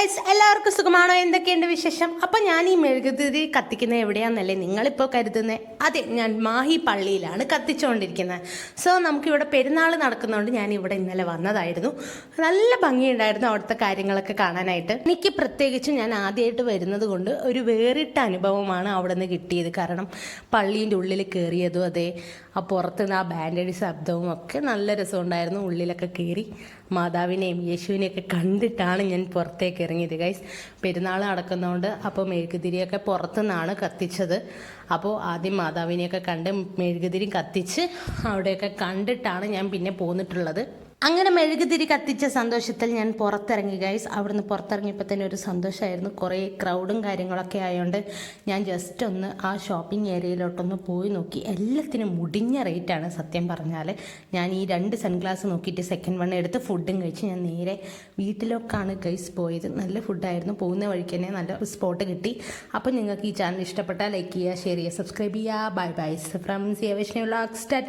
Guys എല്ലാവർക്കും സുഖമാണോ? എന്തൊക്കെയുണ്ട് വിശേഷം? അപ്പം ഞാൻ ഈ മെഴുകുതിരി കത്തിക്കുന്നത് എവിടെയാണെന്നല്ലേ നിങ്ങളിപ്പോൾ കരുതുന്നത് അതെ ഞാൻ മാഹി പള്ളിയിലാണ് കത്തിച്ചുകൊണ്ടിരിക്കുന്നത് സോ നമുക്കിവിടെ പെരുന്നാൾ നടക്കുന്നതുകൊണ്ട് ഞാൻ ഇവിടെ ഇന്നലെ വന്നതായിരുന്നു. നല്ല ഭംഗിയുണ്ടായിരുന്നു അവിടുത്തെ കാര്യങ്ങളൊക്കെ കാണാനായിട്ട്. എനിക്ക് പ്രത്യേകിച്ച് ഞാൻ ആദ്യമായിട്ട് വരുന്നത് കൊണ്ട് ഒരു വേറിട്ട അനുഭവമാണ് അവിടെ നിന്ന് കിട്ടിയത്. കാരണം പള്ളീന്റെ ഉള്ളിൽ കയറിയതും അതെ. ആ പുറത്തുനിന്ന് ആ ബാൻഡടി ശബ്ദവും ഒക്കെ നല്ല രസമുണ്ടായിരുന്നു. ഉള്ളിലൊക്കെ കയറി മാതാവിനെയും യേശുവിനെയൊക്കെ കണ്ടിട്ടാണ് ഞാൻ പുറത്തേക്ക് ഇറങ്ങിയത്. ഗൈസ് പെരുന്നാൾ നടക്കുന്നതുകൊണ്ട് അപ്പോൾ മെഴുകുതിരിയൊക്കെ പുറത്തുനിന്നാണ് കത്തിച്ചത്. അപ്പോൾ ആദ്യം മാതാവിനെയൊക്കെ കണ്ട് മെഴുകുതിരി കത്തിച്ച് അവിടെയൊക്കെ കണ്ടിട്ടാണ് ഞാൻ പിന്നെ പോന്നിട്ടുള്ളത്. അങ്ങനെ മെഴുകുതിരി കത്തിച്ച സന്തോഷത്തിൽ ഞാൻ പുറത്തിറങ്ങി ഗൈസ് അവിടുന്ന് പുറത്തിറങ്ങിയപ്പോൾ തന്നെ ഒരു സന്തോഷമായിരുന്നു കുറേ ക്രൗഡും കാര്യങ്ങളൊക്കെ ആയതുകൊണ്ട് ഞാൻ ജസ്റ്റ് ഒന്ന് ആ ഷോപ്പിംഗ് ഏരിയയിലോട്ടൊന്ന് പോയി നോക്കി. എല്ലാത്തിനും മുടിഞ്ഞ റേറ്റാണ് സത്യം പറഞ്ഞാൽ ഞാൻ ഈ രണ്ട് സൺഗ്ലാസ് നോക്കിയിട്ട് സെക്കൻഡ് വൺ എടുത്ത് ഫുഡും കഴിച്ച് ഞാൻ നേരെ വീട്ടിലേക്കാണ് ഗൈസ് പോയത്. നല്ല ഫുഡായിരുന്നു പോകുന്ന വഴിക്ക് തന്നെ നല്ല സ്പോട്ട് കിട്ടി. അപ്പോൾ നിങ്ങൾക്ക് ഈ ചാനൽ ഇഷ്ടപ്പെട്ടാൽ ലൈക്ക് ചെയ്യുക ഷെയർ ചെയ്യുക സബ്സ്ക്രൈബ് ചെയ്യുക. Bye bye from Siya Vaishnav lakhs Tata